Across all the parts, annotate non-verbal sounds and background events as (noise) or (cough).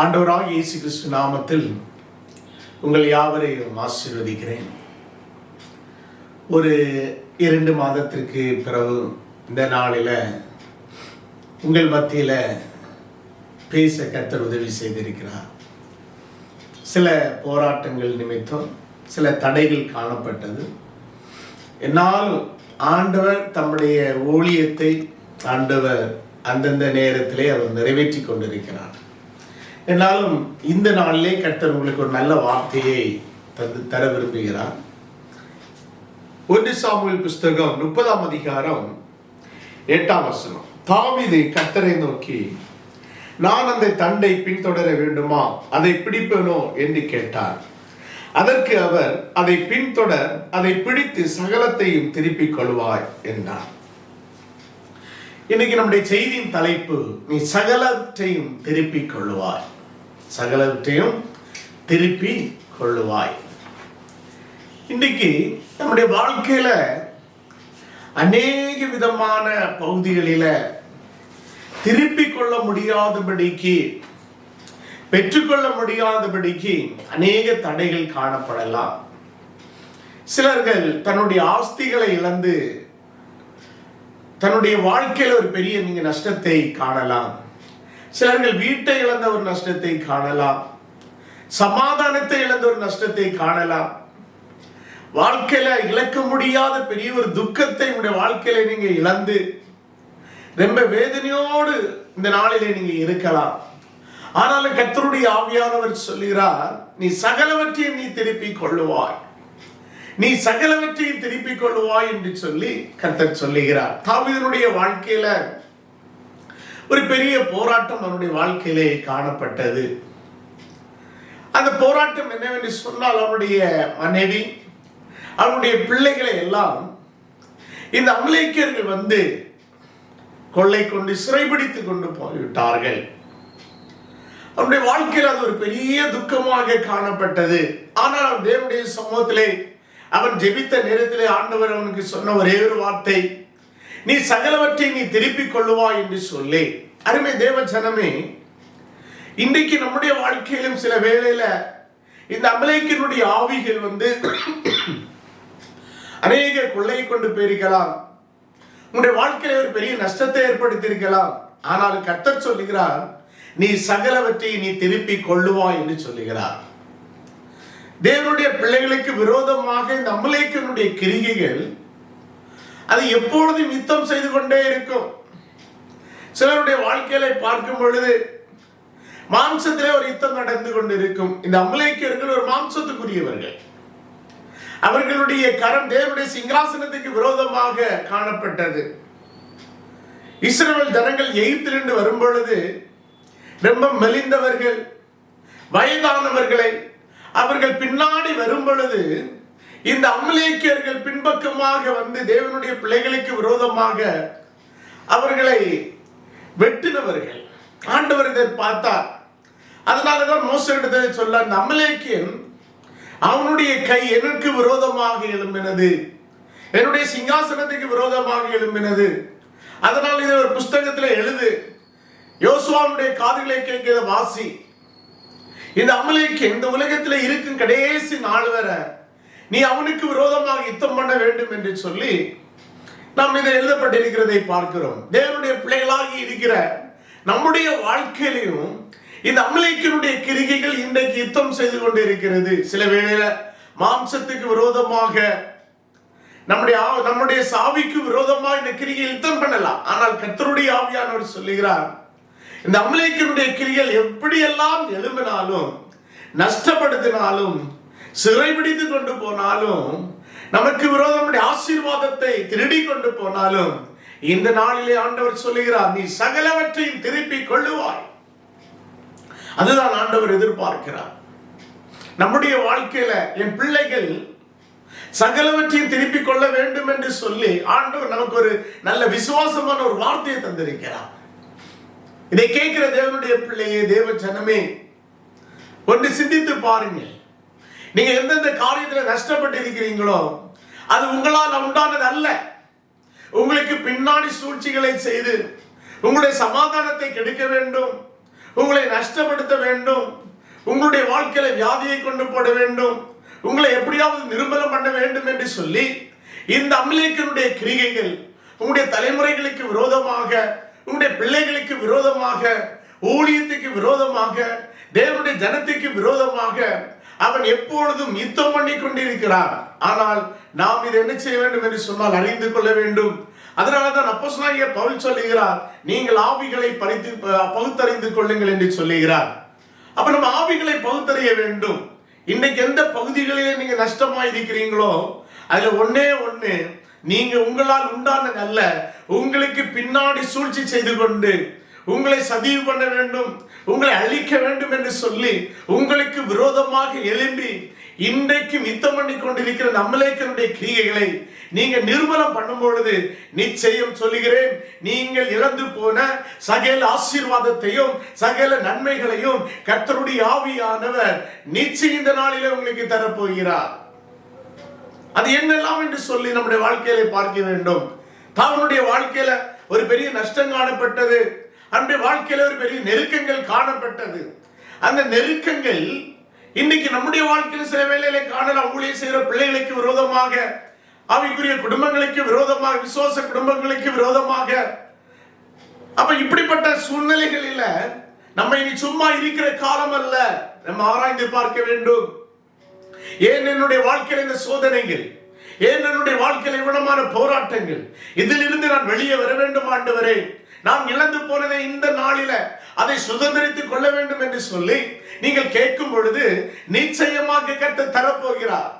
ஆண்டவராக இயேசு கிறிஸ்து நாமத்தில் உங்கள் யாவரையும் ஆசீர்வதிக்கிறேன். ஒரு இரண்டு மாதத்திற்கு பிறகு இந்த நாளில் உங்கள் மத்தியில் பேச கர்த்தர் உதவி செய்திருக்கிறார். சில போராட்டங்கள் நிமித்தம் சில தடைகள் காணப்பட்டது. என்னாலும் ஆண்டவர் தம்முடைய ஊழியத்தை ஆண்டவர் அந்தந்த நேரத்திலே அவர் நிறைவேற்றி கொண்டிருக்கிறார். என்னாலும் இந்த நாளிலே கர்த்தர் உங்களுக்கு ஒரு நல்ல வார்த்தையை தந்து தர விரும்புகிறார். ஒன்று சாமுவேல் புஸ்தகம் முப்பதாம் அதிகாரம் எட்டாம் வசனம். தாவீது கர்த்தரை நோக்கி நான் அந்த தண்டை பின்தொடர வேண்டுமா? அதை பிடிப்பேனோ? என்று கேட்டார். அதற்கு அவர் அதை பின்தொடர் அதை பிடித்து சகலத்தையும் திருப்பிக் கொள்வாய் என்றார். இன்னைக்கு நம்முடைய செய்தியின் தலைப்பு நீ சகலவற்றையும் திருப்பிக் கொள்ளுவாய். சகலவற்றையும் திருப்பி கொள்ளுவாய். இன்னைக்கு நம்முடைய வாழ்க்கையில அநேக விதமான பகுதிகளில திருப்பி கொள்ள முடியாதபடிக்கு பெற்றுக்கொள்ள முடியாதபடிக்கு அநேக தடைகள் காணப்படலாம். சிலர்கள் தன்னுடைய ஆஸ்திகளை இழந்து தன்னுடைய வாழ்க்கையில ஒரு பெரிய நீங்க நஷ்டத்தை காணலாம். சிலர்கள் வீட்டை இழந்த ஒரு நஷ்டத்தை காணலாம். சமாதானத்தை இழந்த ஒரு நஷ்டத்தை காணலாம். வாழ்க்கையில இழக்க முடியாத பெரிய ஒரு துக்கத்தை உங்களுடைய வாழ்க்கையில நீங்க இழந்து ரொம்ப வேதனையோடு இந்த நாளிலே நீங்க இருக்கலாம். ஆனாலும் கத்தருடைய ஆவியானவர் சொல்லுகிறார் நீ சகலவற்றையும் நீ திருப்பி கொள்ளுவாய். நீ சகலவற்றையும் திருப்பிக் கொள்ளுவாய் என்று சொல்லி கர்த்தர் சொல்லுகிறார். தாவிதனுடைய வாழ்க்கையில ஒரு பெரிய போராட்டம் அவனுடைய வாழ்க்கையிலே காணப்பட்டது. அந்த போராட்டம் என்னவென்று சொன்னால் அவனுடைய மனைவி அவனுடைய பிள்ளைகளை எல்லாம் இந்த அமலேக்கியர்கள் வந்து கொள்ளை கொண்டு சிறைபிடித்து கொண்டு போய்விட்டார்கள். அவனுடைய வாழ்க்கையில் அது ஒரு பெரிய துக்கமாக காணப்பட்டது. ஆனால் தேவனுடைய சமூகத்திலே அவன் ஜெபித்த நேரத்திலே ஆண்டவர் அவனுக்கு சொன்ன ஒரே ஒரு வார்த்தை நீ சகலவற்றை நீ திருப்பிக் கொள்ளுவா என்று சொல்லி. அருமை தேவ ஜனமே இன்றைக்கு நம்முடைய வாழ்க்கையிலும் சில வேளையில இந்த அமலைக்கினுடைய ஆவிகள் வந்து (clears throat) அநேக கொள்ளை கொண்டு போயிருக்கலாம். உன்னுடைய வாழ்க்கையில ஒரு பெரிய நஷ்டத்தை ஏற்படுத்தியிருக்கலாம். ஆனால் கர்த்தர் சொல்லுகிறார் நீ சகலவற்றை நீ திருப்பி கொள்ளுவா என்று சொல்லுகிறார். தேவனுடைய பிள்ளைகளுக்கு விரோதமாக இந்த அமலேக்கனுடைய கிரிகைகள் அது எப்பொழுதும் யுத்தம் செய்து கொண்டே இருக்கும். சிலருடைய வாழ்க்கையில பார்க்கும் பொழுது மாம்சத்திலே ஒரு யுத்தம் நடந்து கொண்டிருக்கும். இந்த அமலேக்கியர்கள் ஒரு மாம்சத்துக்குரியவர்கள். அவர்களுடைய கரம் தேவனுடைய சிங்காசனத்துக்கு விரோதமாக காணப்பட்டது. இஸ்ரேல் ஜனங்கள் எகிப்திலிருந்து வரும் பொழுது ரொம்ப மெலிந்தவர்கள் வயதானவர்களை அவர்கள் பின்னாடி வரும் பொழுது இந்த அமலேக்கியர்கள் பின்பக்கமாக வந்து தேவனுடைய பிள்ளைகளுக்கு விரோதமாக அவர்களை வெட்டினவர்கள். ஆண்டவர் இதை பார்த்தார். அதனாலதான் மோசடித்ததை சொல்ல அந்த அமலேக்கியன் அவனுடைய கை எனக்கு விரோதமாக எழும்பினது. என்னுடைய சிங்காசனத்துக்கு விரோதமாக எழும்பினது. அதனால் இதை ஒரு புஸ்தகத்தில் எழுது. யோசுவாவுடைய காதுகளை கேட்கிற வாசி இந்த அமலேக்கு இந்த உலகத்தில் இருக்கும் கடைசி நாள் வர நீ அவனுக்கு விரோதமாக யுத்தம் பண்ண வேண்டும் என்று சொல்லி நாம் இதை எழுதப்பட்டிருக்கிறதை பார்க்கிறோம். தேவனுடைய பிள்ளைகளாகி இருக்கிற நம்முடைய வாழ்க்கையிலையும் இந்த அமலேக்கினுடைய கிரிகைகள் இன்றைக்கு யுத்தம் செய்து கொண்டு இருக்கிறது சில வேளையில மாம்சத்துக்கு விரோதமாக நம்முடைய நம்முடைய சாவிக்கு விரோதமாக இந்த கிரிகை யுத்தம் பண்ணலாம். ஆனால் கத்தருடைய ஆவியானவர் சொல்லுகிறார் இந்த அமலேக்கினுடைய கிரிகள் எப்படியெல்லாம் எழும்பினாலும் நஷ்டப்படுத்தினாலும் சிறைபிடித்து கொண்டு போனாலும் நமக்கு விரோதமுடைய ஆசீர்வாதத்தை திருடி கொண்டு போனாலும் இந்த நாளிலே ஆண்டவர் சொல்லுகிறார் நீ சகலவற்றையும் திருப்பி கொள்ளுவாய். அதுதான் ஆண்டவர் எதிர்பார்க்கிறார். நம்முடைய வாழ்க்கையில என் பிள்ளைகள் சகலவற்றையும் திருப்பி கொள்ள வேண்டும் என்று சொல்லி ஆண்டவர் நமக்கு ஒரு நல்ல விசுவாசமான ஒரு வார்த்தையை தந்திருக்கிறார். இதை கேட்கிற தேவனுடைய பிள்ளையே தேவ ஜனமே ஒன்று சிந்தித்து பாருங்கள். நீங்க எந்தெந்த காரியத்துல நஷ்டப்பட்டு இருக்கிறீங்களோ அது உங்களால் உண்டானது அல்ல. உங்களுக்கு பின்னாடி சூழ்ச்சிகளை செய்து உங்களுடைய சமாதானத்தை கெடுக்க வேண்டும் உங்களை நஷ்டப்படுத்த வேண்டும் உங்களுடைய வாழ்க்கையில வியாதியை கொண்டு போட வேண்டும் உங்களை எப்படியாவது நிர்மலம் பண்ண வேண்டும் என்று சொல்லி இந்த அமலேக்கனுடைய கிரிகைகள் உங்களுடைய தலைமுறைகளுக்கு விரோதமாக உங்களுடைய பிள்ளைகளுக்கு விரோதமாக ஊழியத்துக்கு விரோதமாக தேவனுடைய ஜனத்துக்கு விரோதமாக அவன் எப்பொழுதும் யுத்தம் பண்ணி கொண்டிருக்கிறான். ஆனால் நாம் இதை என்ன செய்ய வேண்டும் என்று சொன்னால் அறிந்து கொள்ள வேண்டும். அதனாலதான் அப்போஸ்தலனாகிய பவுல் சொல்லுகிறார் நீங்கள் ஆவிகளை பறித்து பகுத்தறிந்து கொள்ளுங்கள் என்று சொல்லுகிறார். அப்ப நம்ம ஆவிகளை பகுத்தறிய வேண்டும். இன்னைக்கு எந்த பகுதிகளிலே நீங்க நஷ்டமா இருக்கிறீங்களோ அதுல ஒன்னே ஒன்னு நீங்க உங்களால் உண்டானது அல்ல. உங்களுக்கு பின்னாடி சூழ்ச்சி செய்து கொண்டு உங்களை சதிவு பண்ண வேண்டும் உங்களை அழிக்க வேண்டும் என்று சொல்லி உங்களுக்கு விரோதமாக எழும்பி இன்றைக்கு மித்தம் பண்ணி கொண்டிருக்கிற நம்மளேக்கனுடைய கிரியைகளை நீங்க நிர்மலம் பண்ணும் பொழுது நிச்சயம் சொல்லுகிறேன் நீங்கள் இழந்து போன சகல ஆசீர்வாதத்தையும் சகல நன்மைகளையும் கர்த்தருடைய ஆவியானவர் நிச்சயம் இந்த நாளிலே உங்களுக்கு தரப்போகிறார். அது என்னெல்லாம் என்று சொல்லி நம்முடைய வாழ்க்கையில பார்க்க வேண்டும். தாவனுடைய வாழ்க்கையில ஒரு பெரிய நஷ்டம் காணப்பட்டது. அவனுடைய வாழ்க்கையில ஒரு பெரிய நெருக்கங்கள் காணப்பட்டது. அந்த நெருக்கங்கள் இன்னைக்கு நம்முடைய வாழ்க்கையில சில வேளையில காணலாம். ஊழியர் செய்கிற பிள்ளைகளுக்கு விரோதமாக அவைக்குரிய குடும்பங்களுக்கு விரோதமாக விசுவாச குடும்பங்களுக்கு விரோதமாக. அப்ப இப்படிப்பட்ட சூழ்நிலைகளில நம்ம இனி சும்மா இருக்கிற காலம் அல்ல. நம்ம ஆராய்ந்து பார்க்க வேண்டும். ஏன் என்னுடைய வாழ்க்கையில் இந்த சோதனைகள்? ஏன் என்னுடைய வாழ்க்கையில் இவ்வளமான போராட்டங்கள்? இதிலிருந்து நான் வெளியே வர வேண்டும் ஆண்டவரே. நான் இழந்து போனதை இந்த நாளில அதை சுதந்திரித்துக் கொள்ள வேண்டும் என்று சொல்லி நீங்கள் கேட்கும் பொழுது நிச்சயமாக கற்று தரப்போகிறார்.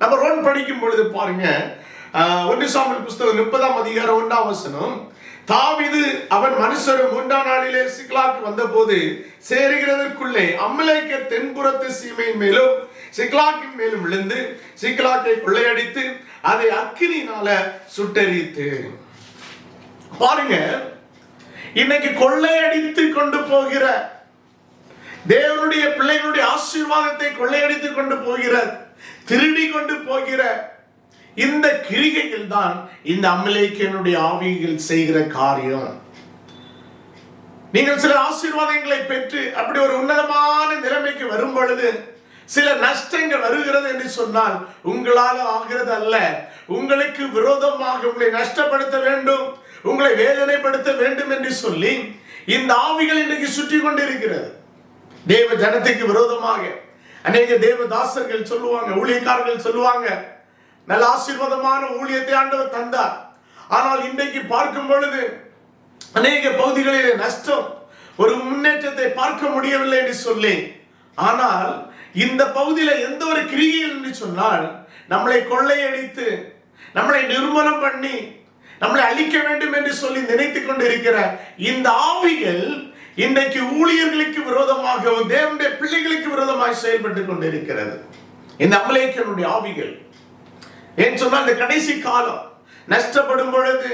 நம்ம ரோன் படிக்கும் பொழுது பாருங்க ஒன்று சாமியல் புஸ்தகம் முப்பதாம் அதிகாரம் ஒன்றாம் வசனம். தாவிது அவன் மனுஷரும் மூன்றாம் நாளிலே சிக்லாக்கு வந்தபோது சேருகிறதற்குள்ளே அம்மலேக்க தென்புறத்து சீமையின் மேலும் சிக்லாக்கின் மேலும் விழுந்து சிக்லாக்கை கொள்ளையடித்து அதை அக்கினியினால சுட்டெரித்து. பாருங்க இன்னைக்கு கொள்ளையடித்து கொண்டு போகிற தேவனுடைய பிள்ளைகளுடைய ஆசீர்வாதத்தை கொள்ளையடித்து கொண்டு போகிற திருடி கொண்டு போகிற இந்த கிரிகையில் தான் இந்த அமலேக்கியனுடைய ஆவியில் செய்கிற காரியம். நீங்கள் சில ஆசீர்வாதங்களை பெற்று அப்படி ஒரு உன்னதமான நிலைமைக்கு வரும் பொழுது சில நஷ்டங்கள் வருகிறது என்று சொன்னால் உங்களால் ஆகிறது அல்ல. உங்களுக்கு விரோதமாக உங்களை நஷ்டப்படுத்த வேண்டும் உங்களை வேதனைப்படுத்த வேண்டும் என்று சொல்லி இந்த ஆவிகள் இன்றைக்கு சுற்றி கொண்டிருக்கிறது. தேவ ஜனத்துக்கு விரோதமாக. அநேக தேவ தாசர்கள் சொல்லுவாங்க ஊழியக்காரர்கள் சொல்லுவாங்க நல்ல ஆசீர்வாதமான ஊழியத்தை ஆண்டவர் தந்தார். ஆனால் இன்றைக்கு பார்க்கும் பொழுது அநேக பகுதிகளிலே நஷ்டம் ஒரு முன்னேற்றத்தை பார்க்க முடியவில்லை என்று சொல்லி ஆனால் இந்த பகுதியில எந்த ஒரு கிரிகைகள் என்று சொன்னால் நம்மளை கொள்ளையடித்து நம்மளை நிர்மூலம் பண்ணி நம்மளை அழிக்க வேண்டும் என்று சொல்லி நினைத்துக் கொண்டிருக்கிற இந்த ஆவிகள் இன்றைக்கு ஊழியர்களுக்கு விரோதமாகவும் தேவனுடைய பிள்ளைகளுக்கு விரோதமாக செயல்பட்டு கொண்டிருக்கிறது. இந்த அமலேக்கனுடைய ஆவிகள். ஏன் சொன்னால் இந்த கடைசி காலம் நஷ்டப்படும் பொழுது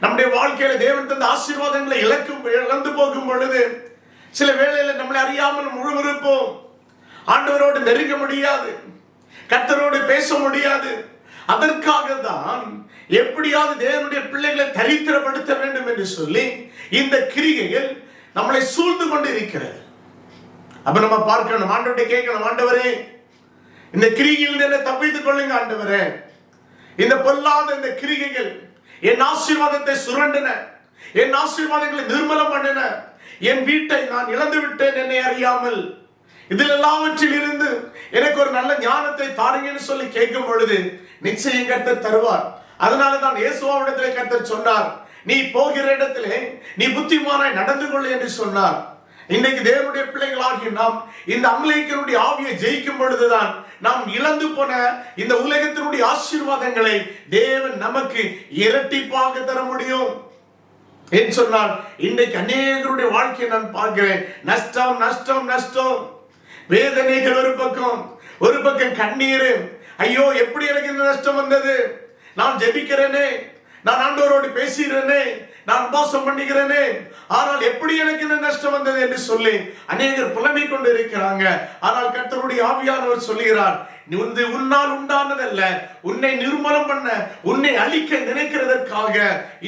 நம்முடைய வாழ்க்கையில தேவன் தந்த ஆசீர்வாதங்களை இழக்கும் இழந்து போகும் பொழுது சில வேளையில நம்மளை அறியாமல் முழுவிருப்போம் ஆண்டவரோடு நெருங்க முடியாது. கர்த்தரோடு பேச முடியாது. அதற்காக தான் எப்படியாவது தேவனுடைய பிள்ளைகளை தரித்திரப்படுத்த வேண்டும் என்று சொல்லி இந்த கிரிகைகள் நம்மளை சூழ்ந்து கொண்டு இருக்கிறது அப்ப நம்ம பார்க்கணும் ஆண்டவர்கிட்ட கேட்கணும் ஆண்டவரே இந்த கிரிகையில் என்ன தப்பித்துக் கொள்ளுங்க ஆண்டவரே. இந்த பொல்லாத இந்த கிரிகைகள் என் ஆசீர்வாதத்தை சுரண்டின என் ஆசீர்வாதங்களை நிர்மலம் பண்ணின என் வீட்டை நான் இழந்து விட்டேன் என்னை அறியாமல். இதில் எல்லாவற்றில் இருந்து எனக்கு ஒரு நல்ல ஞானத்தை தாருங்கன்னு சொல்லி கேட்கும் பொழுது நிச்சயம் கர்த்தர் தருவார். அதனால தான் இயேசுவாவிடத்திலே கர்த்தர் சொன்னார் நீ போகிற இடத்திலே நீ புத்திமானாய் நடந்து கொள் என்று சொன்னார். இன்னைக்கு தேவனுடைய பிள்ளைகளாகிய நாம் இந்த அமலேக்கனுடைய ஆவியை ஜெயிக்கும் பொழுதுதான் நாம் இழந்து போன இந்த உலகத்தினுடைய ஆசீர்வாதங்களை தேவன் நமக்கு இரட்டிப்பாக தர முடியும் என்று சொன்னால் இன்றைக்கு அநேகருடைய வாழ்க்கையை நான் பார்க்கிறேன். நஷ்டம் நஷ்டம் நஷ்டம். வேதனைகள் ஒரு பக்கம் ஒரு பக்கம் கண்ணீர். ஐயோ எப்படி எனக்கு இந்த நஷ்டம் வந்தது? நான் ஜெபிக்கிறேனே. நான் ஆண்டவரோடு பேசுகிறேனே. நான் மோசம் பண்ணிக்கிறேனே ஆனால் எப்படி எனக்கு இந்த நஷ்டம் வந்தது என்று சொல்லி அநேகர் புலம்பிக் கொண்டு இருக்கிறாங்க. ஆனால் கத்தருடைய ஆவியானவர் சொல்லுகிறார் நீ வந்து உன்னால் உண்டானதல்ல. உன்னை நிர்மலம் பண்ண உன்னை அழிக்க நினைக்கிறதற்காக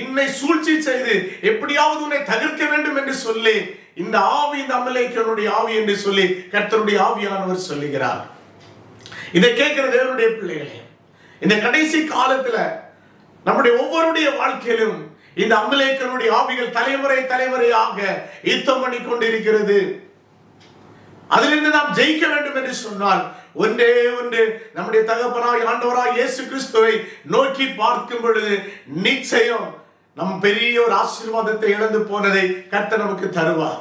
இன்னை சூழ்ச்சி செய்து எப்படியாவது உன்னை தவிர்க்க வேண்டும் என்று சொல்லி இந்த ஆவி இந்த அமலேக்கனுடைய ஆவி என்று சொல்லி கர்த்தருடைய ஆவியானவர் சொல்லுகிறார். இதை கேட்கிற தேவனுடைய பிள்ளைகளே இந்த கடைசி காலத்துல நம்முடைய ஒவ்வொருடைய வாழ்க்கையிலும் இந்த அமலேக்கனுடைய ஆவிகள் தலைமுறை தலைமுறையாக யுத்தம் பண்ணி கொண்டிருக்கிறது அதிலிருந்து நாம் ஜெயிக்க வேண்டும் என்று சொன்னால் ஒன்றே ஒன்று நம்முடைய தகப்பனாய் ஆண்டவராய் இயேசு கிறிஸ்துவை நோக்கி பார்க்கும் பொழுது நிச்சயம் நம் பெரிய ஒரு ஆசீர்வாதத்தை இழந்து போனதை கர்த்த நமக்கு தருவார்.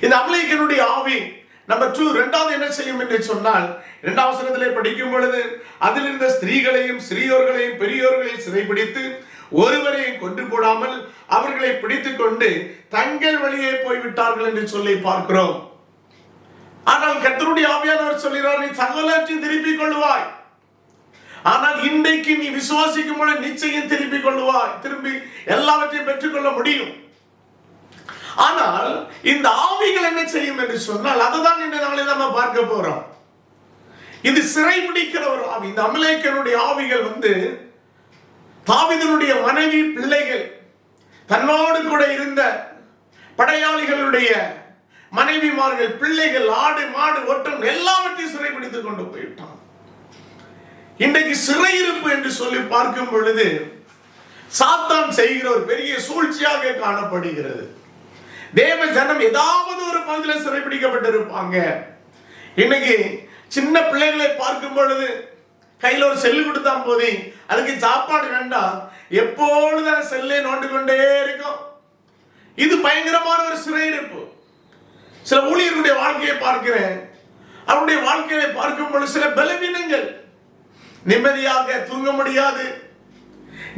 இந்த அமலேக்கனுடைய ஆவி நம்பர் டூ இரண்டாவது என்ன செய்யும் என்று சொன்னால் இரண்டாம் வசனத்திலே படிக்கும் பொழுது அதில் இருந்த ஸ்திரீகளையும் சிறியோர்களையும் பெரியோர்களையும் சிறைபிடித்து ஒருவரையும் கொன்று போடாமல் அவர்களை பிடித்துக் கொண்டு தங்கள் வழியே போய்விட்டார்கள் என்று சொல்லி பார்க்கிறோம். ஆனால் கத்தருடைய ஆவியானவர் சொல்கிறார் நீ சகலத்தையும் திருப்பிக் கொள்வாய் ஆனால் இன்றைக்கு நீ விசுவாசிக்கும் பொழுது நிச்சயம் திருப்பிக் கொள்வாய் திரும்பி எல்லாவற்றையும் பெற்றுக்கொள்ள முடியும். ஆனால் இந்த ஆவிகள் என்ன செய்யும் என்று சொன்னால் அதுதான் இந்த நாளில் நம்ம பார்க்க போறோம். இது சிறை பிடிக்கிற ஒரு ஆவி. இந்த அமலேக்கனுடைய ஆவிகள் வந்து தாவிதனுடைய மனைவி பிள்ளைகள் தன்னோடு கூட இருந்த படையாளிகளுடைய மனைவிமார்கள் பிள்ளைகள் ஆடு மாடு ஒட்டம் எல்லாவற்றையும் சிறைபிடித்துக் கொண்டு போயிட்டான் இன்றைக்கு சிறையிருப்பு என்று சொல்லி பார்க்கும் பொழுது சாத்தான் செய்கிற ஒரு பெரிய சூழ்ச்சியாக காணப்படுகிறது. தேவ ஜனம் ஏதாவது ஒரு பகுதியில் சிறைபிடிக்கப்பட்டிருப்பாங்க. இன்னைக்கு சின்ன பிள்ளைகளை பார்க்கும் பொழுது கையில் ஒரு செல்லு கொடுத்தா போதி அதுக்கு சாப்பாடு வேண்டாம் எப்பொழுது செல்லை நோண்டு கொண்டே இருக்கும். இது பயங்கரமான ஒரு சிறையிருப்பு. சில ஊழியர்களுடைய வாழ்க்கையை பார்க்கிறேன். அவருடைய வாழ்க்கையை பார்க்கும் பொழுது சில பலவீனங்கள். நிம்மதியாக தூங்க முடியாது.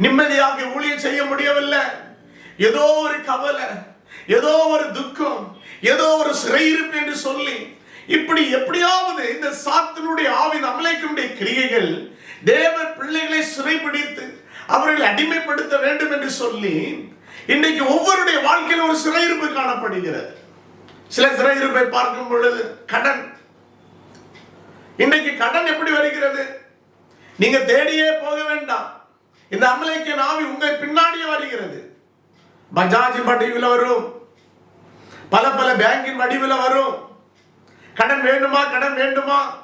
நிம்மதியாக ஊழியம் செய்ய முடியவில்லை. ஏதோ ஒரு கவலை ஏதோ ஒரு துக்கம் ஏதோ ஒரு சிறையிருப்பு என்று சொல்லி இப்படி எப்படியாவது இந்த சாத்தினுடைய ஆவின் அமலைக்குடைய கிரியைகள் தேவ பிள்ளைகளை சிறைபிடித்து அவர்களை அடிமைப்படுத்த வேண்டும் என்று சொல்லி இன்னைக்கு ஒவ்வொருடைய வாழ்க்கையில் ஒரு சிறையிருப்பு காணப்படுகிறது. சில சிறையிருப்பை பார்க்கும் பொழுது கடன். இன்னைக்கு கடன் எப்படி வருகிறது? நீங்க தேடியே போக வேண்டாம். இந்த அமலைக்கு நாவி உங்கள் பின்னாடியே வருகிறது. பஜாஜ் வடிவில் வரும். பல பல பேங்கின் வடிவில் வரும். கடன் வேண்டுமா? கடன் வேண்டுமா?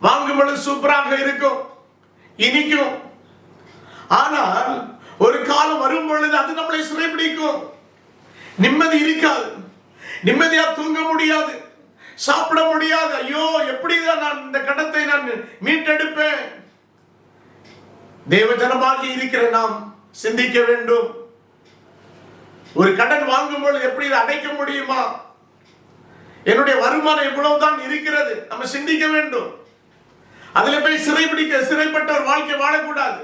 வாங்கும் பொழுது சூப்பராக இருக்கும். இனிக்கும். ஆனால் ஒரு காலம் வரும் பொழுது அது நம்மளை சிறைபிடிக்கும். நிம்மதி இருக்காது. நிம்மதியா தூங்க முடியாது சாப்பிட முடியாது. ஐயோ எப்படிதான் நான் இந்த கடத்தை நான் மீட்டெடுப்பேன்? தேவஜனமாகி இருக்கிற நாம் சிந்திக்க வேண்டும். ஒரு கடன் வாங்கும் பொழுது எப்படி இதை அடைக்க முடியுமா? என்னுடைய வருமானம் இவ்வளவுதான் இருக்கிறது? நம்ம சிந்திக்க வேண்டும். அதுல போய் சிறைபிடிக்க சிறைப்பட்ட ஒரு வாழ்க்கை வாழக்கூடாது.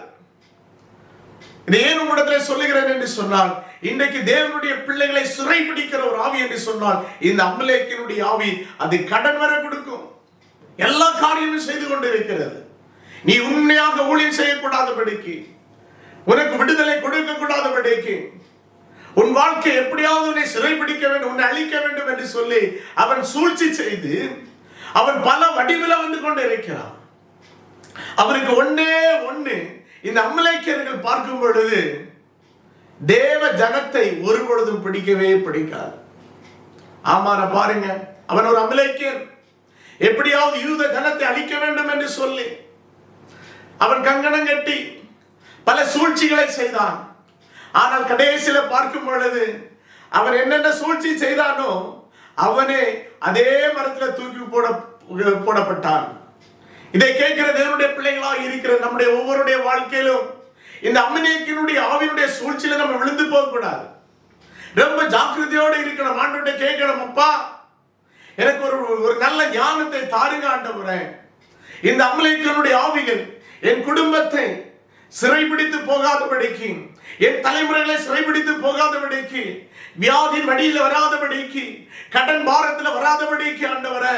இதை ஏன் உங்களிடத்தில் சொல்லுகிறேன் என்று சொன்னால் இன்றைக்கு தேவனுடைய பிள்ளைகளை சிறை பிடிக்கிற ஒரு ஆவி என்று சொன்னால் இந்த அமலேக்கினுடைய ஆவி அது கடன் வர கொடுக்கும். எல்லா காரியமும் செய்து கொண்டிருக்கிறது. நீ உண்மையாக ஊழியம் செய்யக்கூடாதபடிக்கு உனக்கு விடுதலை கொடுக்க கூடாதபடிக்கு உன் வாழ்க்கை எப்படியாவது உன்னை சிறைபிடிக்க வேண்டும் உன்னை அழிக்க வேண்டும் என்று சொல்லி அவன் சூழ்ச்சி செய்து அவன் பல வடிவில் வந்து கொண்டு இருக்கிறான் அவருக்கு ஒன்னே ஒண்ணு இந்த அமலேக்கியர்கள் பார்க்கும் பொழுது தேவ ஜனத்தை ஒரு பொழுதும் பிடிக்கவே பிடிக்காது. ஆமான பாருங்க அவன் ஒரு அமலேக்கியன் எப்படியாவது யூத ஜனத்தை அழிக்க வேண்டும் என்று சொல்லி அவன் கங்கணம் கட்டி பல சூழ்ச்சிகளை செய்தான். ஆனால் கடைசியில பார்க்கும் பொழுது அவன் என்னென்ன சூழ்ச்சி செய்தானோ அவனே அதே மரத்துல தூக்கி போட போடப்பட்டான். இதை கேட்கிற தேவனுடைய பிள்ளைகளாக இருக்கிற நம்முடைய ஒவ்வொருடைய வாழ்க்கையிலும் இந்த அம்மனேக்கினுடைய ஆவியினுடைய சூழ்ச்சியில நம்ம விழுந்து போகக்கூடாது ரொம்ப ஜாக்கிரதையோடு இருக்கணும். ஆண்டோட கேட்கணும் அப்பா எனக்கு ஒரு ஒரு நல்ல ஞானத்தை தாருங்க ஆண்டவரே. இந்த அமலேக்கனுடைய ஆவிகள் என் குடும்பத்தை சிறைபிடித்து போகாதபடிக்கு என் தலைமுறைகளை சிறைபிடித்து போகாதபடிக்கு வியாதி வழியில் வராதபடிக்கு கடன் பாரத்தில் வராதபடிக்கு ஆண்டவரை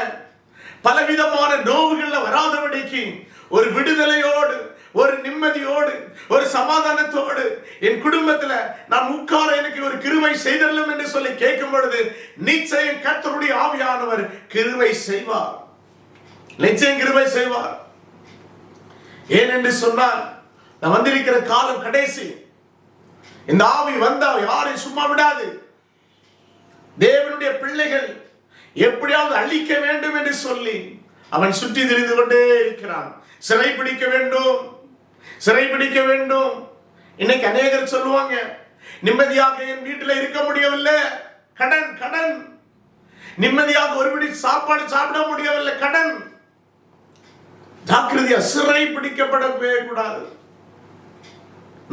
பலவிதமான நோவுகள்ல வராதபடிக்கு ஒரு விடுதலையோடு ஒரு நிம்மதியோடு ஒரு சமாதானத்தோடு என் குடும்பத்துல நான் உட்கார எனக்கு ஒரு கிருவை செய்தல்லும் என்று சொல்லி கேட்கும் பொழுது நிச்சயம் கர்த்தருடைய ஆவியானவர் கிருவை செய்வார். நிச்சயம் கிருவை செய்வார். ஏன் என்று சொன்னால் நான் வந்திருக்கிற காலம் கடைசி. இந்த ஆவி வந்தா யாரையும் சும்மா விடாது. தேவனுடைய பிள்ளைகள் எப்படியாவது அழிக்க வேண்டும் என்று சொல்லி அவன் சுற்றி திரிந்து கொண்டே இருக்கிறான். சிறை பிடிக்க வேண்டும். சிறை பிடிக்க வேண்டும். இன்னைக்கு அநேகர் சொல்லுவாங்க நிம்மதியாக என் வீட்டில் இருக்க முடியவில்லை. கடன் கடன். நிம்மதியாக ஒருபடி சாப்பாடு சாப்பிட முடியவில்லை. கடன். ஜாக்கிரதையா சிறை பிடிக்கப்படவே கூடாது.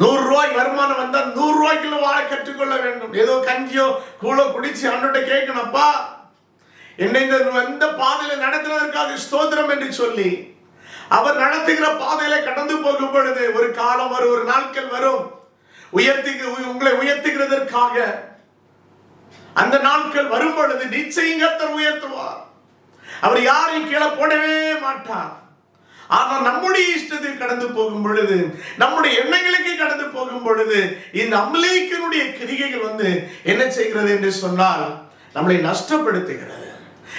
நூறு ரூபாய் வருமானம் வந்தா நூறு ரூபாய்க்குள்ள வாழ கற்றுக்கொள்ள வேண்டும். ஏதோ கஞ்சியோ கூழோ குடிச்சு அண்ணோட்ட கேட்கணும்ப்பா என்னை இந்த எந்த பாதையில நடத்துவதற்காக ஸ்தோத்திரம் என்று சொல்லி அவர் நடத்துகிற பாதையில கடந்து போகும் பொழுது ஒரு காலம் வரும் ஒரு நாட்கள் வரும். உயர்த்தி உங்களை உயர்த்துகிறதற்காக அந்த நாட்கள் வரும் பொழுது நிச்சயம் உயர்த்துவார். அவர் யாரையும் கீழே போடவே மாட்டார். ஆனால் நம்முடைய இஷ்டத்தில் கடந்து போகும் பொழுது நம்முடைய எண்ணங்களுக்கு கடந்து போகும் பொழுது இந்த அமலேக்கனுடைய கிரிகைகள் வந்து என்ன செய்கிறது என்று சொன்னால் நம்மளை நஷ்டப்படுத்துகிறது.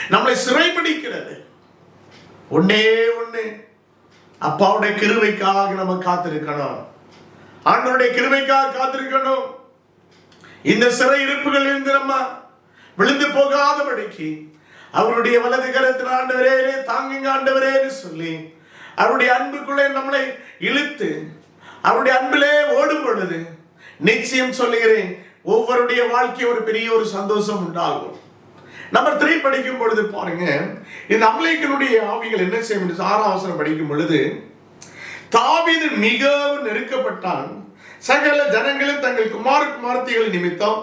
நம்மளை சிறைபிடிக்கிறது. ஒன்னே ஒண்ணு. அப்பாவுடைய கிருமைக்காக நம்ம காத்திருக்கணும். ஆண்டவருடைய கிருமைக்காக காத்திருக்கணும். இந்த சிறை இருப்புகள் இருந்து நம்ம விழுந்து போகாதபடிக்கு அவருடைய வலது கரத்தில் ஆண்டவரே தாங்குங்க ஆண்டவரேன்னு சொல்லி அவருடைய அன்புக்குள்ளே நம்மளை இழுத்து அவருடைய அன்பிலே ஓடும் பொழுது நிச்சயம் சொல்லுகிறேன் ஒவ்வொருடைய வாழ்க்கை ஒரு பெரிய ஒரு சந்தோஷம் உண்டாகும். நம்பர் த்ரீ படிக்கும் பொழுது பாருங்க இந்த அமலேக்கனுடைய ஆவிகள் என்ன செய்யும் என்று படிக்கும் பொழுது தாவிது மிகவும் நெருக்கப்பட்டான். சகல ஜனங்களும் தங்கள் குமார குமார்த்திகள் நிமித்தம்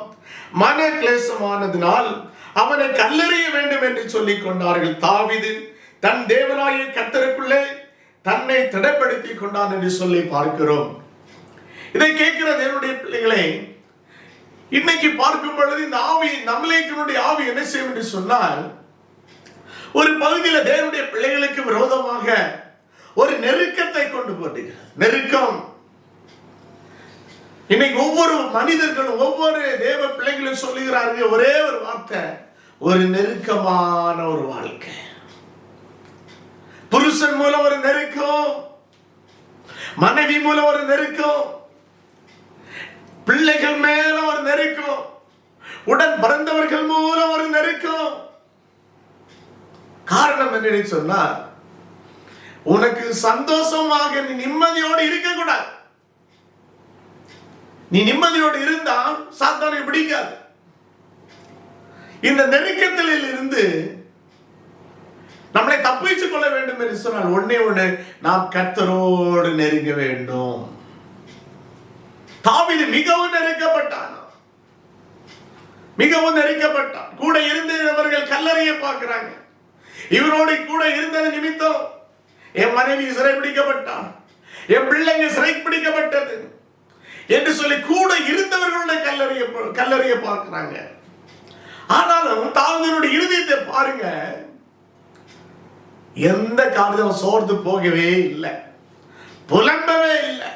மன கிளேசமானதினால் அவனை கல்லறிய வேண்டும் என்று சொல்லிக் கொண்டார்கள். தாவீது தன் தேவனாய கத்தருக்குள்ளே தன்னை திடப்படுத்தி கொண்டான் என்று சொல்லி பார்க்கிறோம். இதை கேட்கிற தேவனுடைய பிள்ளைகளை இன்னைக்கு பார்க்கும் பொழுது இந்த ஆவி நம்மளேக்கனுடைய ஆவி என்ன செய்யும் என்று சொன்னால் ஒரு பகுதியில் தேவனுடைய பிள்ளைகளுக்கு விரோதமாக ஒரு நெருக்கத்தை கொண்டு போட்டுகிறது நெருக்கம். இன்னைக்கு ஒவ்வொரு மனிதர்களும் ஒவ்வொரு தேவ பிள்ளைகளும் சொல்லுகிறார்கள் ஒரே ஒரு வார்த்தை ஒரு நெருக்கமான ஒரு வாழ்க்கை. புருஷன் மூலம் ஒரு நெருக்கம் மனைவி மூலம் ஒரு நெருக்கம் பிள்ளைகள் மேல ஒரு நெருக்கம். உடன் பிறந்தவர்கள் மூலம் ஒரு நெருக்கம். காரணம் என்னன்னு சொன்னா உனக்கு சந்தோஷமாக நீ நிம்மதியோடு இருக்கக்கூடாது. நீ நிம்மதியோடு இருந்தா சாத்தானை பிடிக்காது. இந்த நெருக்கத்தில் இருந்து நம்மளை தப்பிச்சு கொள்ள வேண்டும் என்று சொன்னால் ஒன்னே ஒண்ணு நாம் கர்த்தரோடு நெருங்க வேண்டும். தாவிது மிகவும் நெருக்கப்பட்டான். மிகவும் நெருக்கப்பட்டான். கூட இருந்தவர்கள் கல்லறையை பார்க்கிறாங்க. இவரோடு கூட இருந்தது நிமித்தம் என் மனைவி சிறைபிடிக்கப்பட்டான் என் பிள்ளைங்க சிறைப்பிடிக்கப்பட்டது என்று சொல்லி கூட இருந்தவர்களுடைய கல்லறைய கல்லறைய பார்க்கிறாங்க. ஆனாலும் தாவிதனுடைய இருதயத்தை பாருங்க. எந்த காரியமும் சோர்ந்து போகவே இல்லை. புலம்பவே இல்லை.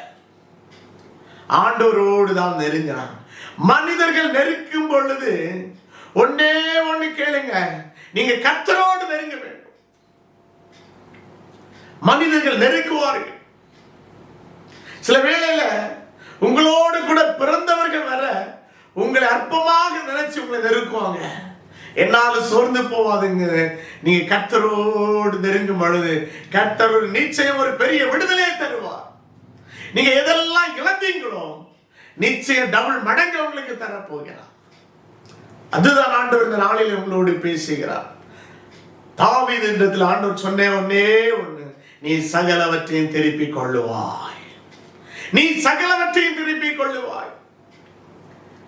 ஆண்டோரோடு தான் நெருங்கினான் மனிதர்கள் நெருக்கும் பொழுது ஒன்னே ஒண்ணு கேளுங்க. நீங்க கத்தரோடு நெருங்க வேண்டும். மனிதர்கள் நெருக்குவார்கள். சில வேளையில உங்களோடு கூட பிறந்தவர்கள் வர உங்களை அற்பமாக நினைச்சு உங்களை நெருக்குவாங்க. என்னால சோர்ந்து போவாதுங்க. நீங்க கத்தரோடு நெருங்கும் பொழுது கத்தர் ஒரு நிச்சயம் ஒரு பெரிய விடுதலையை தருவார். நீங்க எதெல்லாம் இழந்தீங்களோ நிச்சயம் டபுள் மடங்கு உங்களுக்கு தரப்போகிறார். அதுதான் ஆண்டவர் இந்த நாளில் உங்களோடு பேசுகிறார். தாவீது என்றத்தில் ஆண்டவர் சொன்னே ஒன்னே ஒண்ணு நீ சகலவற்றையும் திருப்பிக் கொள்ளுவாய். நீ சகலவற்றையும் திருப்பிக் கொள்ளுவாய்.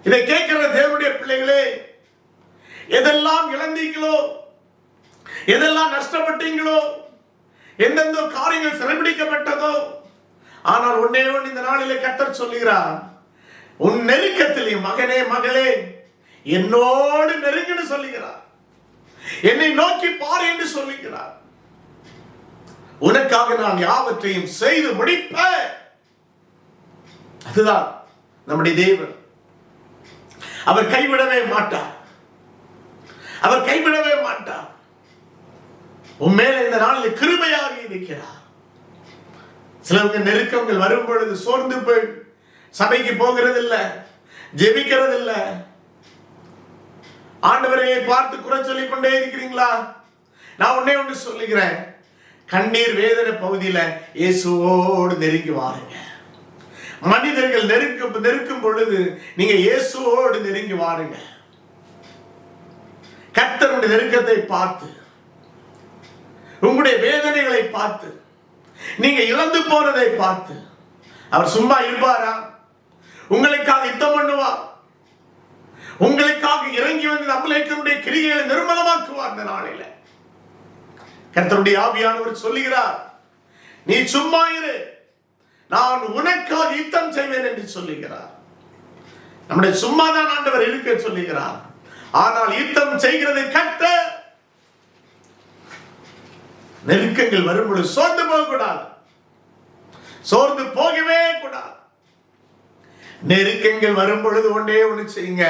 இதை கேட்கிற தேவனுடைய பிள்ளைகளே எதெல்லாம் இழந்தீங்களோ எதெல்லாம் நஷ்டப்பட்டீங்களோ எந்தெந்த காரியங்கள் சிறைபிடிக்கப்பட்டதோ ஆனால் உன்னே ஒன்று இந்த நாளிலே கத்தர் சொல்லுகிறார் உன் நெருக்கத்தில் என் மகனே மகளே என்னோடு நெருங்கன்னு சொல்லுகிறார். என்னை நோக்கி பாரு என்று சொல்லுகிறார். உனக்காக நான் யாவற்றையும் செய்து முடிப்பேன். அதுதான் நம்முடைய தேவன். அவர் கைவிடவே மாட்டார். அவர் கைவிடவே மாட்டார். உன் மேல இந்த நாளில் கிருபையாக இருக்கிறார். சிலவங்க நெருக்கங்கள் வரும் பொழுது சோர்ந்து போய் சபைக்கு போகிறது இல்ல ஜெபிக்கிறது இல்ல ஆண்டவரையை பார்த்து குறை சொல்லிக் கொண்டே இருக்கிறீங்களா? நான் உன்னே ஒன்று சொல்லுகிறேன். கண்ணீர் வேதனை பகுதியில இயேசுவோடு நெருங்கி வாருங்க. மனிதர்கள் நெருக்க நெருக்கும் பொழுது நீங்க இயேசுவோடு நெருங்கி வாருங்க. கர்த்தருடைய நெருக்கத்தை பார்த்து உங்களுடைய வேதனைகளை பார்த்து நீங்க இழந்து போனதை பார்த்து. அவர் சும்மா இருப்பாரா? உங்களுக்காக யுத்தம் பண்ணுவா? உங்களுக்காக இறங்கி வந்து நம்மளுடைய கிரியைகளை நிர்மலமாக்குவார் அந்த நாளில. கர்த்தருடைய ஆவியானவர் சொல்லுகிறார் நீ சும்மா இரு. நான் உனக்காக யுத்தம் செய்வேன் என்று சொல்லுகிறார். நம்முடைய சும்மாதான் ஆண்டவர் இருக்க சொல்லுகிறார். ஆனால் யுத்தம் செய்கிறது கத்த நெருக்கங்கள் வரும் பொழுது சோர்ந்து போகக்கூடாது. சோர்ந்து போகவே கூடாது. நெருக்கங்கள் வரும் பொழுது ஒன்றே ஒன்று செய்யுங்க.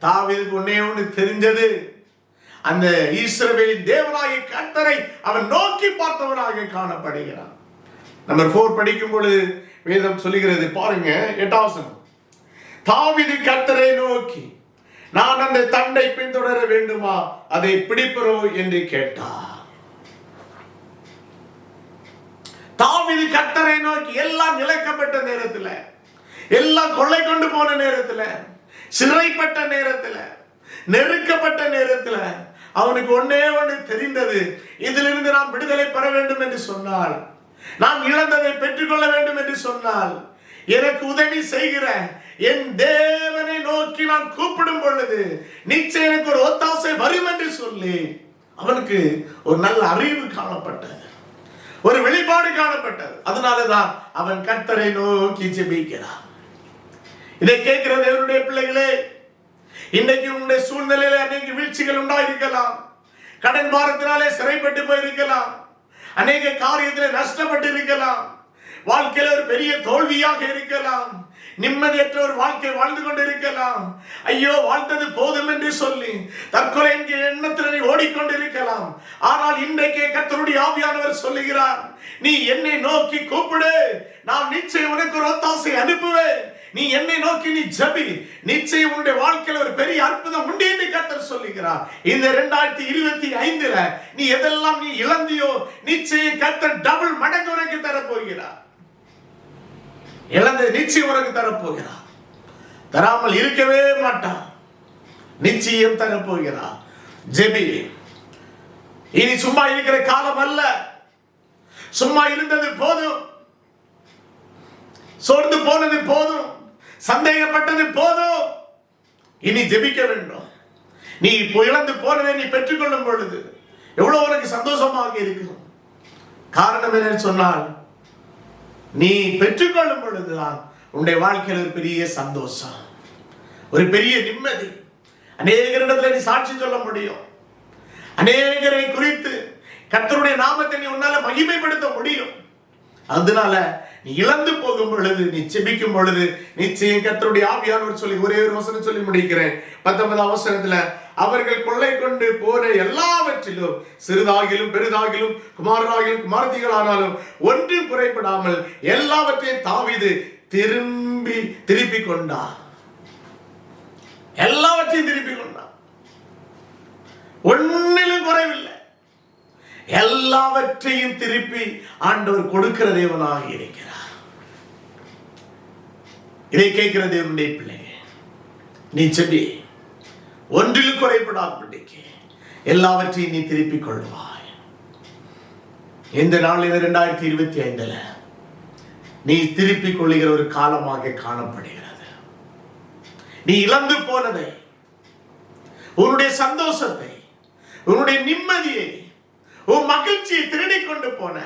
தாவிதுக்கு ஒன்றே ஒன்று தெரிஞ்சது. அந்த ஈஸ்வரவேலின் தேவனாகிய கர்த்தரை அவன் நோக்கி பார்த்தவனாக காணப்படுகிறான். நம்பர் ஃபோர் படிக்கும் பொழுது வேதம் சொல்லுகிறது பாருங்க எட்டாவசனம் தாவிது கர்த்தரை நோக்கி நான் அந்த தண்டை பின்தொடர வேண்டுமா? அதை பிடிப்பரோ? என்று கேட்டார். தாவிது கத்தரை நோக்கி எல்லாம் இழக்கப்பட்ட நேரத்துல எல்லாம் கொள்ளை கொண்டு போன நேரத்துல சிறைப்பட்ட நேரத்துல நெருக்கப்பட்ட நேரத்துல அவனுக்கு ஒன்னே ஒன்று தெரிந்தது. இதிலிருந்து நாம் விடுதலை பெற வேண்டும் என்று சொன்னால் நாம் இழந்ததை பெற்றுக்கொள்ள வேண்டும் என்று சொன்னால் எனக்கு உதவி செய்கிற என் தேவனை நோக்கி நான் கூப்பிடும் பொழுது நிச்சயம் எனக்கு ஒரு ஒத்தாசை வரும் என்று சொல்லி அவனுக்கு ஒரு நல்ல அறிவு காணப்பட்டது. ஒரு வெளிப்பாடு காணப்பட்டது. அதனாலதான் அவன் கர்த்தரை நோக்கி ஜெபிக்கிறான். இதை கேட்கிற தேவனுடைய பிள்ளைகளே இன்றைக்கு உங்களுடைய சூழ்நிலையில அநேக வீழ்ச்சிகள் உண்டாயிருக்கலாம். கடன் பாரத்தினாலே சிறைப்பட்டு போயிருக்கலாம். அநேக காரியத்தில் நஷ்டப்பட்டு இருக்கலாம். வாழ்க்கையில ஒரு பெரிய தோல்வியாக இருக்கலாம். நிம்மதியற்ற ஒரு வாழ்க்கை வாழ்ந்து கொண்டு இருக்கலாம் ஐயோ வாழ்ந்தது போதும் என்று சொல்லி தற்கொலை என்கிற எண்ணத்தில் நீ ஓடிக்கொண்டிருக்கலாம். ஆனால் இன்றைக்கே கத்தருடைய ஆவியானவர் சொல்லுகிறார் நீ என்னை நோக்கி கூப்பிடு. நான் நிச்சயம் உனக்கு ஒரு ஒத்தாசை அனுப்புவேன். நீ என்னை நோக்கி நீ ஜபி. நிச்சயம் உன்னுடைய வாழ்க்கையில் ஒரு பெரிய அற்புதம் உண்டு என்று கத்தர் சொல்லுகிறார். இந்த இரண்டாயிரத்தி இருபத்தி ஐந்துல நீ எதெல்லாம் நீ இழந்தியோ நிச்சயம் கத்தர் டபுள் மடங்கு உனக்கு தரப்போகிறார். இழந்த நிச்சயம் உனக்கு தரப்போகிறார் தராமல் இருக்கவே மாட்டார் நிச்சயம் தரப்போகிறார் ஜெபி இனி சும்மா இருக்கிற காலம் அல்ல. சும்மா இருந்தது போதும். சோர்ந்து போனது போதும். சந்தேகப்பட்டது போதும். இனி ஜெபிக்க வேண்டும். நீ இப்போ இழந்து போனதை நீ பெற்றுக்கொள்ளும் பொழுது எவ்வளவு உனக்கு சந்தோஷமாக இருக்கும். காரணம் என்னன்னு சொன்னால் நீ பெற்றுக்கொள்ளும் பொழுதுதான் உன்னுடைய வாழ்க்கையில் ஒரு பெரிய சந்தோஷம். ஒரு பெரிய நிம்மதி. அநேகரிடத்துல நீ சாட்சி சொல்ல முடியும். அநேகரை குறித்து கத்தருடைய நாமத்தை நீ உன்னால மகிமைப்படுத்த முடியும். அதனால நீ இழந்து போகும் பொழுது நீ செபிக்கும் பொழுது நிச்சயம் கத்தருடைய ஆவியானவர் சொல்லி ஒரே ஒரு வசனம் சொல்லி முடிக்கிறேன். பத்தொன்பது அவசரத்துல அவர்கள் கொள்ளை கொண்டு போன எல்லாவற்றிலும் சிறிதாகிலும் பெரிதாகிலும் குமாரராகிலும் குமாரதிகளானாலும் ஒன்றும் குறைபடாமல் எல்லாவற்றையும் தாவிது திரும்பி திருப்பி கொண்டார். எல்லாவற்றையும் திருப்பி கொண்டார். ஒன்னிலும் குறைவில்லை. எல்லாவற்றையும் திருப்பி ஆண்டவர் கொடுக்கிற தேவனாக இருக்கிறார். இதை கேட்கிற தேவனுடைய பிள்ளைங்க நீ செடி ஒன்றிலும் குறைபடாதபடிக்கு எல்லாவற்றையும் நீ திருப்பிக் கொள்வாய் இந்த நாள் இது ரெண்டாயிரத்தி இருபத்தி ஐந்துல நீ திருப்பிக் கொள்ளுகிற ஒரு காலமாக காணப்படுகிறது. நீ இழந்து போனதை உன்னுடைய சந்தோஷத்தை உன்னுடைய நிம்மதியை உன் மகிழ்ச்சியை திருடிக் கொண்டு போன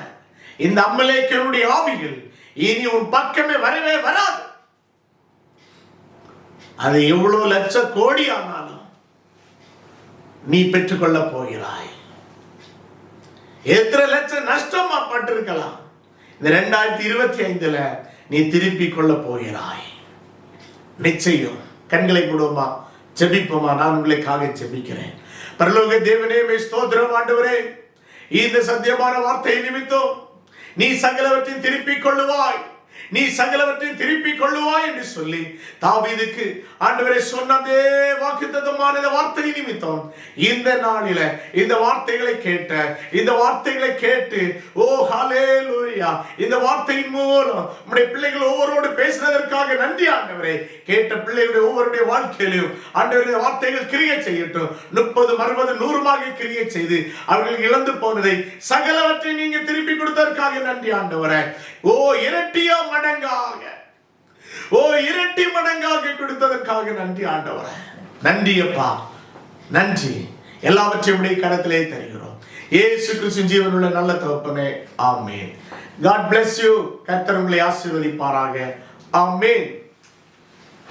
இந்த அம்மலேக்கனுடைய ஆவிகள் இனி உன் பக்கமே வரவே வராது. அது எவ்வளவு லட்ச கோடி ஆனாலும் நீ பெற்றுக்கொள்ள போகிறாய். எத்தனை லட்சம் நஷ்டமா பட்டிருக்கலாம். இந்த ரெண்டாயிரத்தி இருபத்தி ஐந்துல நீ திருப்பி கொள்ள போகிறாய். நிச்சயம். கண்களை மூடுவோமா? ஜெபிப்போமா? நான் உங்களுக்காக ஜெபிக்கிறேன். பரலோக தேவனே ஸ்தோத்திரம் ஆண்டவரே. இந்த சத்தியமான வார்த்தையை நிமித்தம் நீ சகலவற்றையும் திருப்பிக் கொள்ளுவாய். நீ சகலவற்றையும் திருப்பிக் கொள்ளுவாய் என்று சொல்லி தாவீதுக்கு ஆண்டவரை சொன்னதே வாக்குத்தத்தமான இந்த வார்த்தை நிமித்தம் இந்த நாளில இந்த வார்த்தைகளை கேட்ட இந்த வார்த்தைகளை கேட்டு ஓ ஹாலே லூயா இந்த வார்த்தையின் மூலம் நம்முடைய பிள்ளைகள் ஒவ்வொருவரோடு பேசுனதற்காக நன்றி ஆண்டவரே. கேட்ட பிள்ளைகளுடைய ஒவ்வொருடைய வாழ்க்கையிலும் ஆண்டவரே வார்த்தைகள் கிரியை செய்யட்டும். முப்பது அறுபது நூறுமாக கிரியை செய்து அவர்கள் இழந்து போனதை சகலவற்றை நீங்க திருப்பி கொடுத்ததற்காக நன்றி ஆண்டவரே. ஓ இரட்டியா மடங்காக. ஓ இரட்டி மடங்காக கொடுத்ததற்காக நன்றி ஆண்டவர. நன்றி அப்பா. நன்றி. எல்லாவற்றையும் உடைய கரத்திலே தருகிறோம். ஏசு கிறிஸ்து ஜீவனுள்ள நல்ல தகப்பனே ஆமேன். காட் பிளஸ் யூ கர்த்தர் உங்களை ஆசீர்வதிப்பாராக. ஆமேன்.